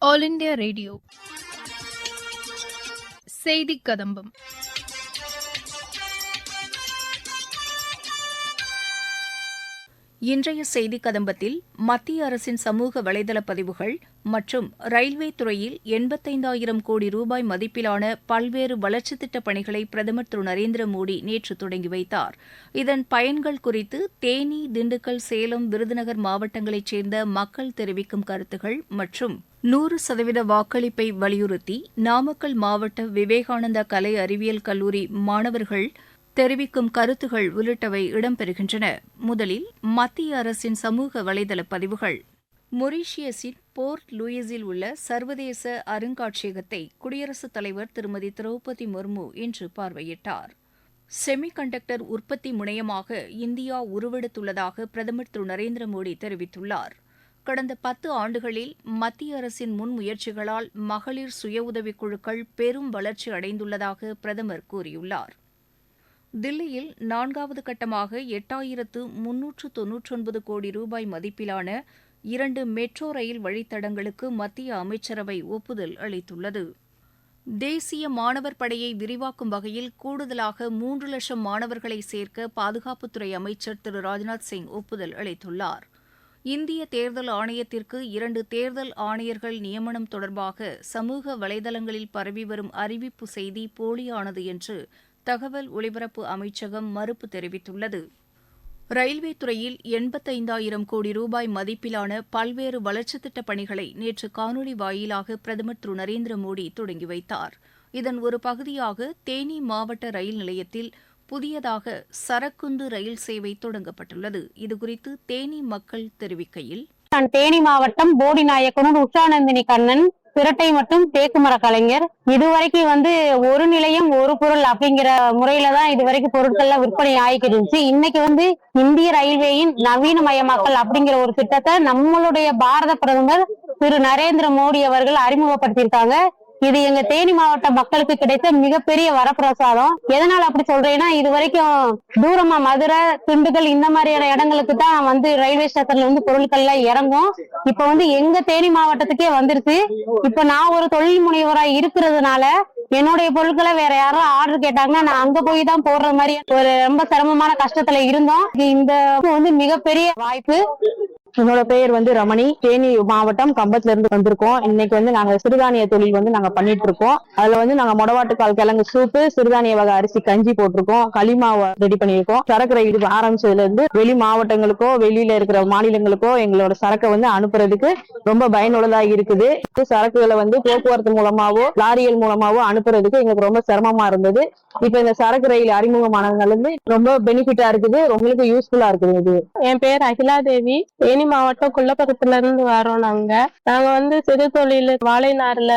All India radio. செய்தி கதம்பம். இன்றைய செய்தி கதம்பத்தில் மத்திய அரசின் சமூக வலைதள பதிவுகள் மற்றும் ரயில்வே துறையில் எண்பத்தைந்தாயிரம் கோடி ரூபாய் மதிப்பிலான பல்வேறு வளர்ச்சித் திட்டப் பணிகளை பிரதமர் திரு. நரேந்திர மோடி நேற்று தொடங்கி வைத்தார். இதன் பயன்கள் குறித்து தேனி திண்டுக்கல் சேலம் விருதுநகர் மாவட்டங்களைச் சேர்ந்த மக்கள் தெரிவிக்கும் கருத்துகள் மற்றும் நூறு சதவீத வாக்களிப்பை வலியுறுத்தி நாமக்கல் மாவட்ட விவேகானந்தா கலை அறிவியல் கல்லூரி மாணவர்கள் தெரிவிக்கும் கருத்துகள் உள்ளிட்டவை இடம்பெறுகின்றன. முதலில் மத்திய அரசின் சமூக வலைதள பதிவுகள். மொரீஷியஸின் போர்ட் லூயிஸில் உள்ள சர்வதேச அருங்காட்சியகத்தை குடியரசுத் தலைவர் திருமதி திரௌபதி முர்மு இன்று பார்வையிட்டார். செமிகண்டக்டர் உற்பத்தி முனையமாக இந்தியா உருவெடுத்துள்ளதாக பிரதமர் திரு நரேந்திர மோடி தெரிவித்துள்ளார். கடந்த பத்து ஆண்டுகளில் மத்திய அரசின் முன்முயற்சிகளால் மகளிர் சுய உதவிக் குழுக்கள் பெரும் வளர்ச்சி அடைந்துள்ளதாக பிரதமர் கூறியுள்ளார். தில்லியில் நான்காவது கட்டமாக எட்டாயிரத்து முன்னூற்று தொன்னூற்றொன்பது கோடி ரூபாய் மதிப்பிலான இரண்டு மெட்ரோ ரயில் வழித்தடங்களுக்கு மத்திய அமைச்சரவை ஒப்புதல் அளித்துள்ளது. தேசிய மாணவர் படையை விரிவாக்கும் வகையில் கூடுதலாக மூன்று லட்சம் மாணவர்களை சேர்க்க பாதுகாப்புத்துறை அமைச்சர் திரு. ராஜ்நாத் சிங் ஒப்புதல் அளித்துள்ளார். இந்திய தேர்தல் ஆணையத்திற்கு இரண்டு தேர்தல் ஆணையர்கள் நியமனம் தொடர்பாக சமூக வலைதளங்களில் பரவி வரும் அறிவிப்பு செய்தி போலியானது என்று தகவல் ஒலிபரப்பு அமைச்சகம் மறுப்பு தெரிவித்துள்ளது. ரயில்வே துறையில் எண்பத்தைந்தாயிரம் கோடி ரூபாய் மதிப்பிலான பல்வேறு வளர்ச்சித் திட்டப் பணிகளை நேற்று காணொலி வாயிலாக பிரதமர் திரு. நரேந்திர மோடி தொடங்கி வைத்தார். இதன் ஒரு பகுதியாக தேனி மாவட்ட ரயில் நிலையத்தில் புதியதாக சரக்குந்து ரயில் சேவை தொடங்கப்பட்டுள்ளது. இதுகுறித்து தேனி மக்கள் தெரிவிக்கையில் நான் தேனி மாவட்டம் போடி நாயக்கனூர் உஷாநந்தினி கண்ணன் சிரட்டை மற்றும் தேக்குமர கலைஞர். இதுவரைக்கும் வந்து ஒரு நிலையம் ஒரு பொருள் அப்படிங்கிற முறையில தான் இதுவரைக்கும் பொருட்கள்லாம் விற்பனை ஆகிக்கிட்டு இருந்துச்சு. இன்னைக்கு வந்து இந்திய ரயில்வேயின் நவீனமயமாக்கல் அப்படிங்கிற ஒரு திட்டத்தை நம்மளுடைய பாரத பிரதமர் திரு நரேந்திர மோடி அவர்கள் அறிமுகப்படுத்தியிருக்காங்க. இது எங்க தேனி மாவட்ட மக்களுக்கு கிடைத்த மிகப்பெரிய வரப்பிரசாதம். எதனால அப்படி சொல்றேன்னா இது வரைக்கும் தூரமா மதுரை திண்டுக்கல் இந்த மாதிரியான இடங்களுக்கு தான் வந்து ரயில்வே ஸ்டேஷன்ல வந்து பொருட்கள் எல்லாம் இறங்கும். இப்ப வந்து எங்க தேனி மாவட்டத்துக்கே வந்துருச்சு. இப்ப நான் ஒரு தொழில் முனைவரா இருக்கிறதுனால என்னுடைய பொருட்களை வேற யாரும் ஆர்டர் கேட்டாங்கன்னா நான் அங்க போய் தான் போடுற மாதிரி ஒரு ரொம்ப சிரமமான கஷ்டத்துல இருந்தோம். இந்த வந்து மிகப்பெரிய வாய்ப்பு. என்னோட பெயர் வந்து ரமணி. தேனி மாவட்டம் கம்பத்துல இருந்து வந்திருக்கோம். இன்னைக்கு வந்து நாங்க சிறுதானிய தொழில் வந்து நாங்க பண்ணிட்டு இருக்கோம். அதுல வந்து நாங்க மொடவாட்டுக்கால் கிழங்கு சூப்பு சிறுதானிய வகை அரிசி கஞ்சி போட்டிருக்கோம். களிமாவை ரெடி பண்ணியிருக்கோம். சரக்கு ரயில் ஆரம்பிச்சதுல இருந்து வெளி மாவட்டங்களுக்கோ வெளியில இருக்கிற மாநிலங்களுக்கோ எங்களோட சரக்கை வந்து அனுப்புறதுக்கு ரொம்ப பயனுள்ளதா இருக்குது. சரக்குகளை வந்து போக்குவரத்து மூலமாவோ லாரியல் மூலமாவோ அனுப்புறதுக்கு எங்களுக்கு ரொம்ப சிரமமா இருந்தது. இப்ப இந்த சரக்கு ரயில் அறிமுகமானதுல இருந்து ரொம்ப பெனிஃபிட்டா இருக்குது. உங்களுக்கு யூஸ்ஃபுல்லா இருக்குது இது. என் பேர் அகிலா தேவி தேனி மாவட்டம் குள்ளப்பக்கத்துல இருந்து வரோம் நாங்க. நாங்க வந்து சிறு தொழில் வாழை நார்ல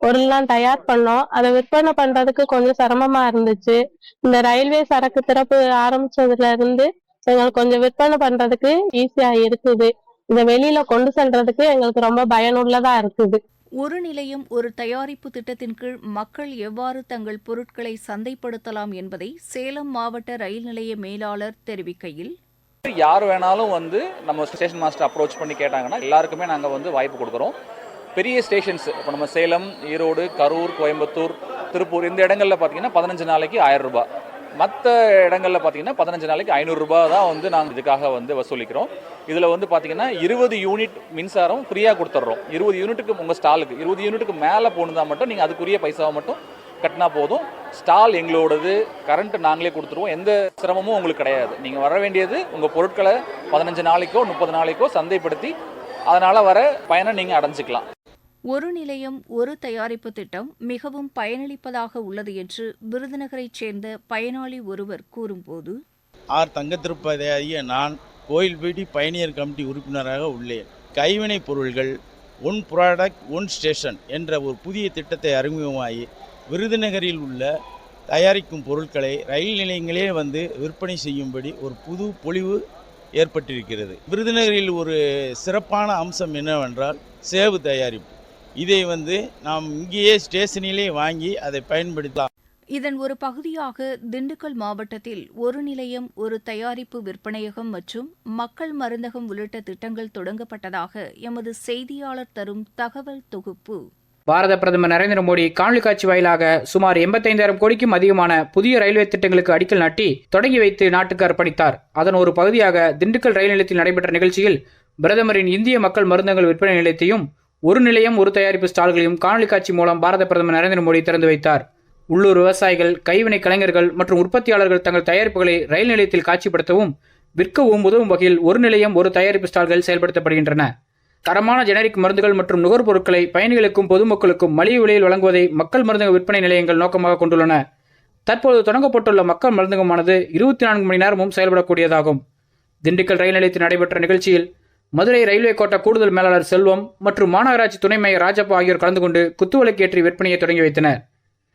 பொருள்லாம் தயார் பண்ணோம். அதை விற்பனை பண்றதுக்கு கொஞ்சம் சிரமமா இருந்துச்சு. இந்த ரயில்வே சரக்கு திறப்பு ஆரம்பிச்சதுல இருந்து எங்களுக்கு கொஞ்சம் விற்பனை பண்றதுக்கு ஈஸியா இருக்குது. இதை வெளியில கொண்டு செல்றதுக்கு எங்களுக்கு ரொம்ப பயனுள்ளதா இருக்குது. ஒரு நிலையம் ஒரு தயாரிப்பு திட்டத்தின் கீழ் மக்கள் எவ்வாறு தங்கள் பொருட்களை சந்தைப்படுத்தலாம் என்பதை சேலம் மாவட்ட ரயில் நிலைய மேலாளர் தெரிவிக்கையில் யார் வேணாலும் வந்து நம்ம ஸ்டேஷன் மாஸ்டர் அப்ரோச் பண்ணி கேட்டாங்கன்னா எல்லாருக்குமே நாங்கள் வந்து வாய்ப்பு கொடுக்குறோம். பெரிய ஸ்டேஷன்ஸ் இப்போ நம்ம சேலம் ஈரோடு கரூர் கோயம்புத்தூர் திருப்பூர் இந்த இடங்களில் பார்த்தீங்கன்னா பதினஞ்சு நாளைக்கு ஆயிரம் ரூபாய். மற்ற இடங்களில் பார்த்தீங்கன்னா பதினஞ்சு நாளைக்கு ஐநூறுரூபா தான் வந்து நாங்கள் இதுக்காக வந்து வசூலிக்கிறோம். இதில் வந்து பார்த்தீங்கன்னா இருபது யூனிட் மின்சாரம் ஃப்ரீயாக கொடுத்துட்றோம் இருபது யூனிட்டுக்கு உங்கள் ஸ்டாலுக்கு இருபது யூனிட்டுக்கு மேலே போனதாக மட்டும் நீங்கள் அதுக்குரிய பைசாவை மட்டும் கட்டினா போதும். ஸ்டால் எங்களோடது. கரண்ட் நாங்களே கொடுத்துருவோம். எந்த சிரமமும் உங்களுக்கு கிடையாது. நீங்கள் வர வேண்டியது உங்கள் பொருட்களை பதினஞ்சு நாளைக்கோ முப்பது நாளைக்கோ சந்தைப்படுத்தி அதனால் வர பயனை நீங்கள் அடைஞ்சிக்கலாம். ஒரு நிலையம் ஒரு தயாரிப்பு திட்டம் மிகவும் பயனளிப்பதாக உள்ளது என்று விருதுநகரைச் சேர்ந்த பயனாளி ஒருவர் கூறும்போது ஆர் தங்க திருப்பதியாகிய நான் கோயில்பேட்டி பயணியர் கமிட்டி உறுப்பினராக உள்ளேன். கைவினைப் பொருள்கள் ஒன் ப்ராடக்ட் ஒன் ஸ்டேஷன் என்ற ஒரு புதிய திட்டத்தை அறிமுகமாகி விருதுநகரில் உள்ள தயாரிக்கும் பொருட்களை ரயில் நிலையங்களே வந்து விற்பனை செய்யும்படி ஒரு புது பொலிவு ஏற்பட்டிருக்கிறது. விருதுநகரில் ஒரு சிறப்பான அம்சம் என்னவென்றால் சேவு தயாரிப்பு. இதை வந்து நாம் இங்கேயே ஸ்டேஷனிலே வாங்கி அதை பயன்படுத்தலாம். இதன் ஒரு பகுதியாக திண்டுக்கல் மாவட்டத்தில் ஒரு நிலையம் ஒரு தயாரிப்பு விற்பனையகம் மற்றும் மக்கள் மருந்தகம் உள்ளிட்ட திட்டங்கள் தொடங்கப்பட்டதாக எமது செய்தியாளர் தரும் தகவல் தொகுப்பு. பாரத பிரதமர் நரேந்திர மோடி காணொலி காட்சி வாயிலாக சுமார் எண்பத்தைந்தாயிரம் கோடிக்கும் அதிகமான புதிய ரயில்வே திட்டங்களுக்கு அடிக்கல் நாட்டி தொடங்கி வைத்து நாட்டுக்கு அர்ப்பணித்தார். அதன் ஒரு பகுதியாக திண்டுக்கல் ரயில் நிலையத்தில் நடைபெற்ற நிகழ்ச்சியில் பிரதமரின் இந்திய மக்கள் மருந்தங்கள் விற்பனை நிலையத்தையும் ஒரு நிலையம் ஒரு தயாரிப்பு ஸ்டால்களையும் காணொலி காட்சி மூலம் பாரத பிரதமர் நரேந்திர மோடி திறந்து வைத்தார். உள்ளூர் விவசாயிகள் கைவினை கலைஞர்கள் மற்றும் உற்பத்தியாளர்கள் தங்கள் தயாரிப்புகளை ரயில் நிலையத்தில் காட்சிப்படுத்தவும் விற்கவும் உதவும் வகையில் ஒரு நிலையம் ஒரு தயாரிப்பு ஸ்டால்கள் செயல்படுத்தப்படுகின்றன. தரமான ஜெனரிக் மருந்துகள் மற்றும் நுகர்பொருட்களை பயணிகளுக்கும் பொதுமக்களுக்கும் மலிவு விலையில் வழங்குவதை மக்கள் மருந்தக விற்பனை நிலையங்கள் நோக்கமாக கொண்டுள்ளன. தற்போது தொடங்கப்பட்டுள்ள மக்கள் மருந்தகமானது இருபத்தி நான்கு மணி நேரமும் செயல்படக்கூடியதாகும். திண்டுக்கல் ரயில் நிலையத்தில் நடைபெற்ற நிகழ்ச்சியில் மதுரை ரயில்வே கோட்ட கூடுதல் மேலாளர் செல்வம் மற்றும் மாநகராட்சி துணை மேயர் ராஜப்பா ஆகியோர் கலந்து கொண்டு குத்துவிளக்கேற்றி விற்பனையை தொடங்கி வைத்தனர்.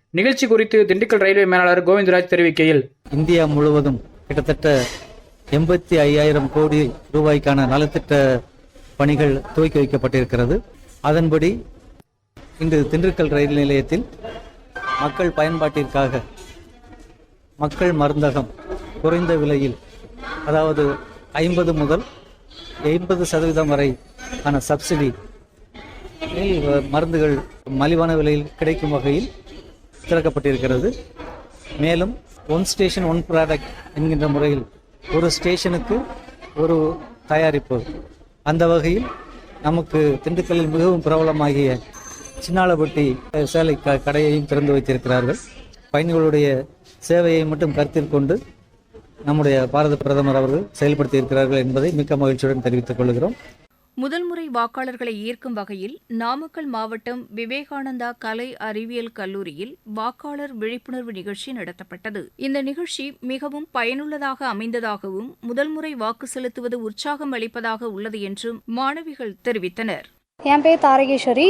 நிகழ்ச்சி குறித்து திண்டுக்கல் ரயில்வே மேலாளர் கோவிந்தராஜ் தெரிவிக்கையில் இந்தியா முழுவதும் கிட்டத்தட்ட எண்பத்தி ஐயாயிரம் கோடி ரூபாய்க்கான நலத்திட்ட பணிகள் துவக்கி வைக்கப்பட்டிருக்கிறது. அதன்படி இன்று திண்டுக்கல் ரயில் நிலையத்தில் மக்கள் பயன்பாட்டிற்காக மக்கள் மருந்தகம் குறைந்த விலையில் அதாவது ஐம்பது முதல் எண்பது சதவீதம் வரை ஆன சப்சிடி மருந்துகள் மலிவான விலையில் கிடைக்கும் வகையில் திறக்கப்பட்டிருக்கிறது. மேலும் ஒன் ஸ்டேஷன் ஒன் ப்ராடக்ட் என்கின்ற முறையில் ஒரு ஸ்டேஷனுக்கு ஒரு தயாரிப்பு அந்த வகையில் நமக்கு திண்டுக்கல்லில் மிகவும் பிரபலமாகிய சின்னாலப்பட்டி சேலை க கடையையும் திறந்து வைத்திருக்கிறார்கள். பயணிகளுடைய சேவையை மட்டும் கருத்தில் கொண்டு நம்முடைய பாரத பிரதமர் அவர்கள் செயல்படுத்தி இருக்கிறார்கள் என்பதை மிக்க மகிழ்ச்சியுடன் தெரிவித்துக் கொள்கிறோம். முதல் முறை வாக்காளர்களை ஈர்க்கும் வகையில் நாமக்கல் மாவட்டம் விவேகானந்தா கலை அறிவியல் கல்லூரியில் வாக்காளர் விழிப்புணர்வு நிகழ்ச்சி நடத்தப்பட்டது. இந்த நிகழ்ச்சி மிகவும் பயனுள்ளதாக அமைந்ததாகவும் முதல் முறை வாக்கு செலுத்துவது உற்சாகம் அளிப்பதாக உள்ளது என்றும் மாணவிகள் தெரிவித்தனர். என் பேர் தாரகேஸ்வரி.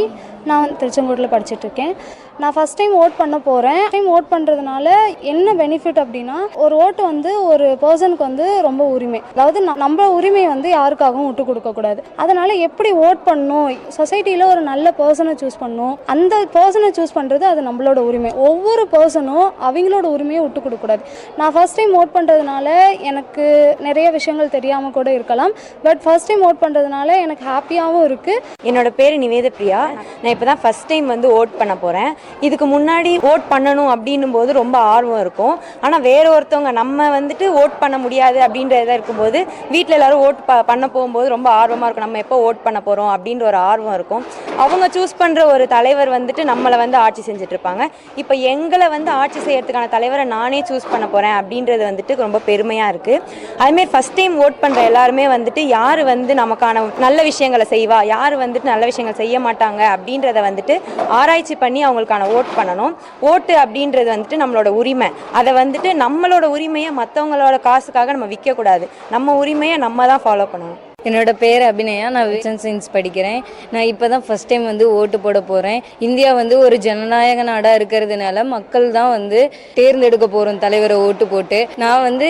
நான் வந்து திருச்செங்கோட்டில் படிச்சுட்டு இருக்கேன் நான் ஃபஸ்ட் டைம் ஓட் பண்ண போகிறேன் டைம் ஓட் பண்ணுறதுனால என்ன பெனிஃபிட் அப்படின்னா ஒரு ஓட்டு வந்து ஒரு பர்சனுக்கு வந்து ரொம்ப உரிமை. அதாவது நம்ம உரிமையை வந்து யாருக்காகவும் விட்டு கொடுக்கக்கூடாது அதனால் எப்படி ஓட் பண்ணணும்? சொசைட்டியில் ஒரு நல்ல பர்சனை சூஸ் பண்ணணும். அந்த பர்சனை சூஸ் பண்ணுறது அது நம்மளோட உரிமை. ஒவ்வொரு பர்சனும் அவங்களோட உரிமையை விட்டு கொடுக்கக்கூடாது நான் ஃபஸ்ட் டைம் ஓட் பண்ணுறதுனால எனக்கு நிறைய விஷயங்கள் தெரியாமல் கூட இருக்கலாம். பட் ஃபஸ்ட் டைம் ஓட் பண்ணுறதுனால எனக்கு ஹாப்பியாகவும் இருக்குது என்னோட பேர் நிவேத பிரியா. நான் இப்போ தான் ஃபஸ்ட் டைம் வந்து ஓட் பண்ண போகிறேன் இதுக்கு முன்னாடி ஓட் பண்ணணும் அப்படின்னும் போது ரொம்ப ஆர்வம் இருக்கும். ஆனால் வேற ஒருத்தவங்க நம்ம வந்துட்டு ஓட் பண்ண முடியாது அப்படின்றத இருக்கும்போது வீட்டில் எல்லாரும் ஓட் ப பண்ண போகும்போது ரொம்ப ஆர்வமாக இருக்கும். நம்ம எப்போ ஓட் பண்ண போகிறோம் அப்படின்ற ஒரு ஆர்வம் இருக்கும். அவங்க சூஸ் பண்ணுற ஒரு தலைவர் வந்துட்டு நம்மளை வந்து ஆட்சி செஞ்சிட்ருப்பாங்க இப்போ எங்களை வந்து ஆட்சி செய்யறதுக்கான தலைவரை நானே சூஸ் பண்ண போகிறேன் அப்படின்றது வந்துட்டு ரொம்ப பெருமையாக இருக்குது அதுமாரி ஃபஸ்ட் டைம் ஓட் பண்ணுற எல்லாருமே வந்துட்டு யார் வந்து நமக்கான நல்ல விஷயங்களை செய்வா? யார் வந்துட்டு நல்ல விஷயங்கள் செய்ய மாட்டாங்க அப்படின்றத வந்துட்டு ஆராய்ச்சி பண்ணி அவங்களுக்கான ஓட் பண்ணணும். ஓட்டு அப்படின்றது வந்துட்டு நம்மளோட உரிமை. அதை வந்துட்டு நம்மளோட உரிமையை மற்றவங்களோட காசுக்காக நம்ம விற்கக்கூடாது நம்ம உரிமையை நம்ம தான் ஃபாலோ பண்ணணும். என்னோட பேர் அபிநயா. நான் வில்சன் சயின்ஸ் படிக்கிறேன். நான் இப்போ தான் ஃபஸ்ட் டைம் வந்து ஓட்டு போட போகிறேன் இந்தியா வந்து ஒரு ஜனநாயக நாடாக இருக்கிறதுனால மக்கள் தான் வந்து தேர்ந்தெடுக்க போகிறோம் தலைவரை ஓட்டு போட்டு. நான் வந்து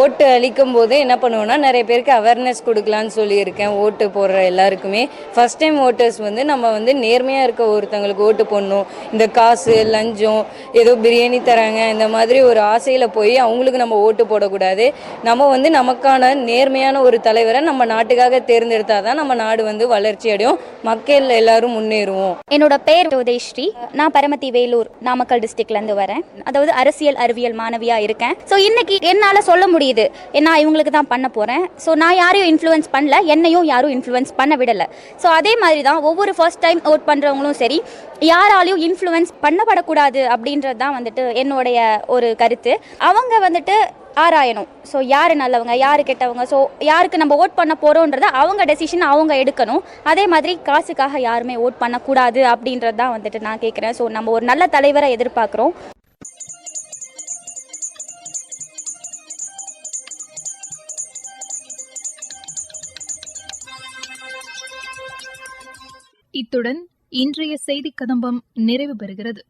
ஓட்டு அளிக்கும் போது என்ன பண்ணுவேன்னா நிறைய பேருக்கு அவேர்னஸ் கொடுக்கலான்னு சொல்லியிருக்கேன் ஓட்டு போடுற எல்லாருக்குமே. ஃபஸ்ட் டைம் ஓட்டர்ஸ் வந்து நம்ம வந்து நேர்மையாக இருக்க ஒருத்தங்களுக்கு ஓட்டு போடணும். இந்த காசு லஞ்சம் ஏதோ பிரியாணி தராங்க இந்த மாதிரி ஒரு ஆசையில் போய் அவங்களுக்கு நம்ம ஓட்டு போடக்கூடாது. நம்ம வந்து நமக்கான நேர்மையான ஒரு தலைவரை நம்ம நாட்டுக்காக தேர்ந்தெடுத்தாதான் நம்ம நாடு வந்து வளர்ச்சி அடையும். மக்கள் எல்லாரும் முன்னேறுவோம். என்னோட பேர் உதயஸ்ரீ நான் பரமத்தி வேலூர் நாமக்கல் டிஸ்ட்ரிக்ட்லேருந்து வரேன். அதாவது அரசியல் அறிவியல் மாணவியாக இருக்கேன். ஸோ இன்னைக்கு என்னால் சொல்ல முடியுது. நான் இவங்களுக்கு தான் பண்ண போகிறேன் ஸோ நான் யாரையும் இன்ஃப்ளூயன்ஸ் பண்ணல. என்னையும் யாரும் இன்ஃப்ளூயன்ஸ் பண்ண விடலை. ஸோ அதே மாதிரி தான் ஒவ்வொரு ஃபர்ஸ்ட் டைம் ஓட் பண்ணுறவங்களும் சரி யாராலையும் இன்ஃப்ளூயன்ஸ் பண்ணப்படக்கூடாது அப்படின்றது தான் வந்துட்டு என்னுடைய ஒரு கருத்து. அவங்க வந்துட்டு ஆராயணும். ஸோ யார் நல்லவங்க யார் கெட்டவங்க? ஸோ யாருக்கு நம்ம ஓட் பண்ண போகிறோன்றத அவங்க டெசிஷன் அவங்க எடுக்கணும். அதே மாதிரி காசுக்காக யாருமே ஓட் பண்ணக்கூடாது அப்படின்றது தான் வந்துட்டு நான் கேட்குறேன் ஸோ நம்ம ஒரு நல்ல தலைவரை எதிர்பார்க்குறோம். இத்துடன் இன்றைய செய்தி கதம்பம் நிறைவு பெறுகிறது.